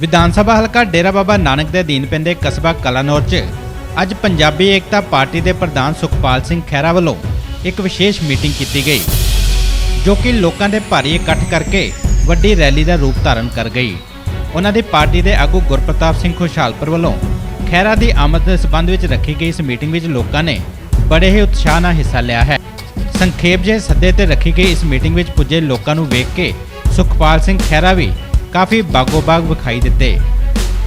ਵਿਧਾਨ ਸਭਾ ਹਲਕਾ ਡੇਰਾ ਬਾਬਾ ਨਾਨਕ ਦੇ ਅਧੀਨ ਪੈਂਦੇ ਕਸਬਾ ਕਲਾਨੌਰ 'ਚ ਅੱਜ ਪੰਜਾਬੀ ਏਕਤਾ ਪਾਰਟੀ ਦੇ ਪ੍ਰਧਾਨ ਸੁਖਪਾਲ ਸਿੰਘ ਖਹਿਰਾ ਵੱਲੋਂ ਇੱਕ ਵਿਸ਼ੇਸ਼ ਮੀਟਿੰਗ ਕੀਤੀ ਗਈ, ਜੋ ਕਿ ਲੋਕਾਂ ਦੇ ਭਾਰੀ ਇਕੱਠ ਕਰਕੇ ਵੱਡੀ ਰੈਲੀ ਦਾ ਰੂਪ ਧਾਰਨ ਕਰ ਗਈ। ਉਹਨਾਂ ਦੀ ਪਾਰਟੀ ਦੇ ਆਗੂ ਗੁਰਪ੍ਰਤਾਪ ਸਿੰਘ ਖੁਸ਼ਹਾਲਪੁਰ ਵੱਲੋਂ ਖਹਿਰਾ ਦੀ ਆਮਦ ਦੇ ਸਬੰਧ ਵਿੱਚ ਰੱਖੀ ਗਈ ਇਸ ਮੀਟਿੰਗ ਵਿੱਚ ਲੋਕਾਂ ਨੇ ਬੜੇ ਹੀ ਉਤਸ਼ਾਹ ਨਾਲ ਹਿੱਸਾ ਲਿਆ ਹੈ। ਸੰਖੇਪ ਜੇ ਸੱਦੇ ਤੇ ਰੱਖੀ ਗਈ ਇਸ ਮੀਟਿੰਗ ਵਿੱਚ ਪੁੱਜੇ ਲੋਕਾਂ ਨੂੰ ਵੇਖ ਕੇ ਸੁਖਪਾਲ ਸਿੰਘ ਖਹਿਰਾ ਵੀ ਕਾਫੀ ਬਾਗੋ-ਬਾਗ ਵਿਖਾਈ ਦਿੱਤੇ।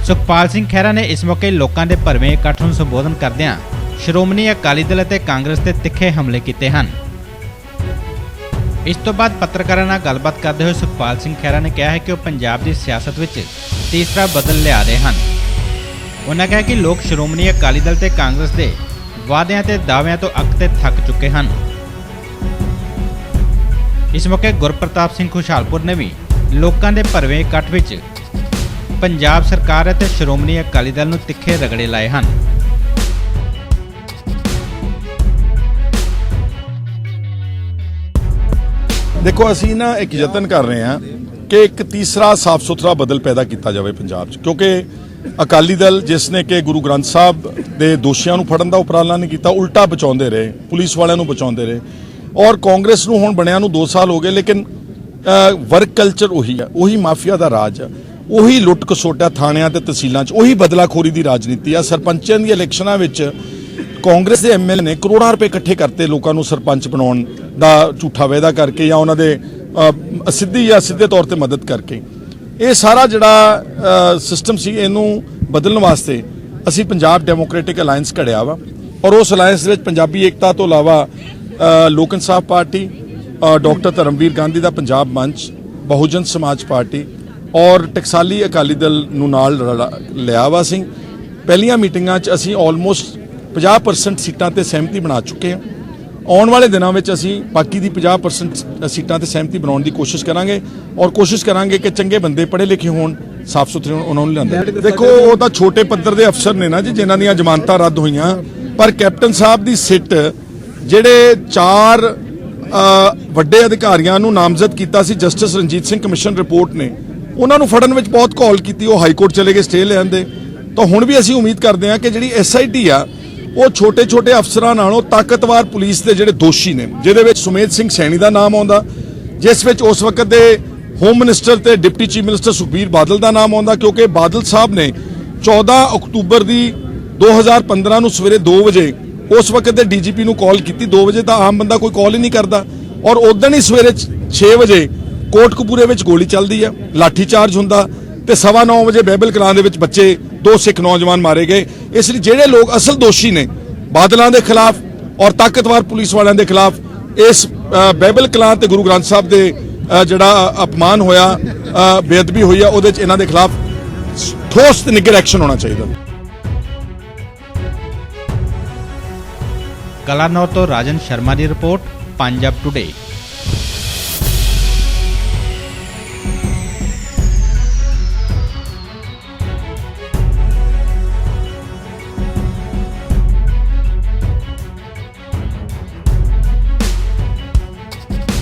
ਸੁਖਪਾਲ ਸਿੰਘ ਖਹਿਰਾ ਨੇ ਇਸ ਮੌਕੇ ਲੋਕਾਂ ਦੇ ਭਰਵੇਂ ਇਕੱਠ ਨੂੰ ਸੰਬੋਧਨ ਕਰਦਿਆਂ ਸ਼੍ਰੋਮਣੀ ਅਕਾਲੀ ਦਲ ਅਤੇ ਕਾਂਗਰਸ ਤੇ ਤਿੱਖੇ ਹਮਲੇ ਕੀਤੇ ਹਨ। ਇਸ ਤੋਂ ਬਾਅਦ ਪੱਤਰਕਾਰਾਂ ਨਾਲ ਗੱਲਬਾਤ ਕਰਦੇ ਹੋਏ ਸੁਖਪਾਲ ਸਿੰਘ ਖਹਿਰਾ ਨੇ ਕਿਹਾ ਹੈ ਕਿ ਉਹ ਪੰਜਾਬ ਦੀ ਸਿਆਸਤ ਵਿੱਚ ਤੀਸਰਾ ਬਦਲ ਲਿਆ ਰਹੇ ਹਨ। ਉਹਨਾਂ ਕਿਹਾ ਕਿ ਲੋਕ ਸ਼੍ਰੋਮਣੀ ਅਕਾਲੀ ਦਲ ਤੇ ਕਾਂਗਰਸ ਦੇ ਵਾਅਦਿਆਂ ਤੇ ਦਾਅਵਿਆਂ ਤੋਂ ਅੱਕ ਤੇ ਥੱਕ ਚੁੱਕੇ ਹਨ। ਇਸ ਮੌਕੇ ਗੁਰਪ੍ਰਤਾਪ ਸਿੰਘ ਖੁਸ਼ਹਾਲਪੁਰ ਨੇ ਵੀ ਲੋਕਾਂ ਦੇ ਭਰਵੇਂ ਇਕੱਠ ਵਿੱਚ ਪੰਜਾਬ ਸਰਕਾਰ ਅਤੇ ਸ਼੍ਰੋਮਣੀ ਅਕਾਲੀ ਦਲ ਨੂੰ ਤਿੱਖੇ ਰਗੜੇ ਲਾਏ ਹਨ। ਦੇਖੋ, ਅਸੀਂ ਨਾ ਇੱਕ ਯਤਨ ਕਰ ਰਹੇ ਹਾਂ ਕਿ ਇੱਕ ਤੀਸਰਾ ਸਾਫ਼ ਸੁਥਰਾ ਬਦਲ ਪੈਦਾ ਕੀਤਾ ਜਾਵੇ ਪੰਜਾਬ 'ਚ। ਕਿਉਂਕਿ ਅਕਾਲੀ ਦਲ ਜਿਸ ਨੇ ਕਿ ਗੁਰੂ ਗ੍ਰੰਥ ਸਾਹਿਬ ਦੇ ਦੋਸ਼ੀਆਂ ਨੂੰ ਫੜਨ ਦਾ ਉਪਰਾਲਾ ਨਹੀਂ ਕੀਤਾ, ਉਲਟਾ ਬਚਾਉਂਦੇ ਰਹੇ, ਪੁਲਿਸ ਵਾਲਿਆਂ ਨੂੰ ਬਚਾਉਂਦੇ ਰਹੇ। ਔਰ ਕਾਂਗਰਸ ਨੂੰ ਹੁਣ ਬਣਿਆ ਨੂੰ 2 ਸਾਲ ਹੋ ਗਏ, ਲੇਕਿਨ ਵਰਕ ਕਲਚਰ ਉਹੀ ਆ ਉਹੀ ਮਾਫੀਆ ਦਾ ਰਾਜ ਆ ਉਹੀ ਲੁੱਟ ਖਸੋਟਾ ਥਾਣਿਆਂ ਤੇ ਤਹਿਸੀਲਾਂ 'ਚ ਉਹੀ ਬਦਲਾਖੋਰੀ ਦੀ ਰਾਜਨੀਤੀ ਆ ਸਰਪੰਚਾਂ ਦੀਆਂ ਇਲੈਕਸ਼ਨਾਂ ਵਿੱਚ ਕਾਂਗਰਸ ਦੇ ਐਮਐਲਏ ਨੇ ਕਰੋੜਾਂ ਰੁਪਏ ਇਕੱਠੇ ਕਰਤੇ ਲੋਕਾਂ ਨੂੰ ਸਰਪੰਚ ਬਣਾਉਣ ਦਾ ਝੂਠਾ ਵਾਅਦਾ ਕਰਕੇ ਜਾਂ ਉਹਨਾਂ ਦੇ ਅ, ਸਿੱਧੀ ਜਾਂ ਸਿੱਧੇ ਤੌਰ ਤੇ ਮਦਦ ਕਰਕੇ। ਇਹ ਸਾਰਾ ਜਿਹੜਾ ਸਿਸਟਮ ਸੀ ਇਹਨੂੰ ਬਦਲਣ ਵਾਸਤੇ ਅਸੀਂ ਪੰਜਾਬ ਡੈਮੋਕ੍ਰੈਟਿਕ ਅਲਾਈਅੰਸ ਘੜਿਆ ਵਾ ਔਰ ਉਸ ਅਲਾਈਅੰਸ ਦੇ ਵਿੱਚ ਪੰਜਾਬੀ ਏਕਤਾ ਤੋਂ ਇਲਾਵਾ ਲੋਕ ਇਨਸਾਫ ਪਾਰਟੀ ਡਾਕਟਰ ਧਰਮਵੀਰ ਗਾਂਧੀ ਦਾ ਪੰਜਾਬ ਮੰਚ ਬਹੁਜਨ ਸਮਾਜ ਪਾਰਟੀ ਔਰ ਟਕਸਾਲੀ ਅਕਾਲੀ ਦਲ ਨੂੰ ਨਾਲ ਲਿਆ ਵਾ ਸਿੰਘ ਪਹਿਲੀਆਂ ਮੀਟਿੰਗਾਂ 'ਚ ਅਸੀਂ ਆਲਮੋਸਟ 50% ਸੀਟਾਂ ਤੇ ਸਹਿਮਤੀ ਬਣਾ ਚੁੱਕੇ ਹਾਂ। ਆਉਣ ਵਾਲੇ ਦਿਨਾਂ ਵਿੱਚ ਅਸੀਂ ਬਾਕੀ ਦੀ 50% ਸੀਟਾਂ ਤੇ ਸਹਿਮਤੀ ਬਣਾਉਣ ਦੀ ਕੋਸ਼ਿਸ਼ ਕਰਾਂਗੇ ਔਰ ਕੋਸ਼ਿਸ਼ ਕਰਾਂਗੇ ਕਿ ਚੰਗੇ ਬੰਦੇ ਪੜ੍ਹੇ ਲਿਖੇ ਹੋਣ ਸਾਫ਼ ਸੁਥਰੇ ਉਹਨਾਂ ਨੂੰ ਲਿਆਂਦਾ। ਦੇਖੋ ਉਹ ਤਾਂ ਛੋਟੇ ਪੱਧਰ ਦੇ ਅਫਸਰ ਨੇ ਨਾ ਜੀ ਜਿਨ੍ਹਾਂ ਦੀਆਂ ਜ਼ਮਾਨਤਾਂ ਰੱਦ ਹੋਈਆਂ। ਪਰ ਕੈਪਟਨ ਸਾਹਿਬ ਦੀ ਸਿੱਟ ਜਿਹੜੇ ਚਾਰ ਵੱਡੇ ਅਧਿਕਾਰੀਆਂ ਨੂੰ ਨਾਮਜ਼ਦ ਕੀਤਾ ਸੀ justice Ranjit Singh commission report ਨੇ। ਉਹਨਾਂ ਨੂੰ ਫੜਨ ਵਿੱਚ ਬਹੁਤ ਕਾਲ ਕੀਤੀ, ਉਹ ਹਾਈ ਕੋਰਟ ਚਲੇ ਗਏ, ਸਟੇ ਲੈਣ ਦੇ। ਤਾਂ ਹੁਣ ਵੀ ਅਸੀਂ ਉਮੀਦ ਕਰਦੇ ਹਾਂ ਕਿ ਜਿਹੜੀ ਐਸਆਈਟੀ ਆ, ਉਹ ਛੋਟੇ-ਛੋਟੇ ਅਫਸਰਾਂ ਨਾਲੋਂ ਤਾਕਤਵਾਰ ਪੁਲਿਸ ਦੇ ਜਿਹੜੇ ਦੋਸ਼ੀ ਨੇ, ਜਿਹਦੇ ਵਿੱਚ ਸੁਮੇਧ ਸਿੰਘ ਸੈਣੀ ਦਾ ਨਾਮ ਆਉਂਦਾ, ਜਿਸ ਵਿੱਚ ਉਸ ਵਕਤ ਦੇ ਹੋਮ ਮਿਨਿਸਟਰ ਤੇ deputy chief minister Sukhbir Badal ਦਾ ਨਾਮ ਆਉਂਦਾ, ਕਿਉਂਕਿ ਬਾਦਲ ਸਾਹਿਬ ਨੇ 14 ਅਕਤੂਬਰ ਦੀ 2015 ਨੂੰ ਸਵੇਰੇ 2 ਵਜੇ ਉਸ ਵਕਤ ਦੇ ਡੀਜੀਪੀ ਨੂੰ ਕਾਲ ਕੀਤੀ 2 ਵਜੇ ਤਾਂ ਆਮ ਬੰਦਾ ਕੋਈ ਕਾਲ ਹੀ ਨਹੀਂ ਕਰਦਾ। ਔਰ ਉਦੋਂ ਹੀ ਸਵੇਰੇ 6 ਵਜੇ ਕੋਟਕਪੂਰੇ ਵਿੱਚ ਗੋਲੀ ਚੱਲਦੀ ਹੈ ਲਾਠੀ ਚਾਰਜ ਹੁੰਦਾ ਤੇ ਸਵਾ ਨੌ ਵਜੇ ਬੈਬਲ ਕਲਾਂ ਦੇ ਵਿੱਚ ਬੱਚੇ ਦੋ ਸਿੱਖ ਨੌਜਵਾਨ ਮਾਰੇ ਗਏ। ਇਸ ਲਈ ਜਿਹੜੇ ਲੋਕ ਅਸਲ ਦੋਸ਼ੀ ਨੇ ਬਾਦਲਾਂ ਦੇ ਖਿਲਾਫ ਔਰ ਤਾਕਤਵਰ ਪੁਲਿਸ ਵਾਲਿਆਂ ਦੇ ਖਿਲਾਫ ਇਸ ਅ, ਬੈਬਲ ਕਲਾਂ ਤੇ ਗੁਰੂ ਗ੍ਰੰਥ ਸਾਹਿਬ ਦੇ ਜਿਹੜਾ ਅਪਮਾਨ ਹੋਇਆ ਬੇਅਦਬੀ ਹੋਈ ਆ ਉਹਦੇ ਚ ਇਹਨਾਂ ਦੇ ਖਿਲਾਫ ਠੋਸ ਤੇ ਨਿੱਘਰ ਐਕਸ਼ਨ ਹੋਣਾ ਚਾਹੀਦਾ। ਕਲਾਨੌਰ ਤੋਂ ਰਾਜਨ ਸ਼ਰਮਾ ਦੀ ਰਿਪੋਰਟ ਪੰਜਾਬ ਟੁਡੇ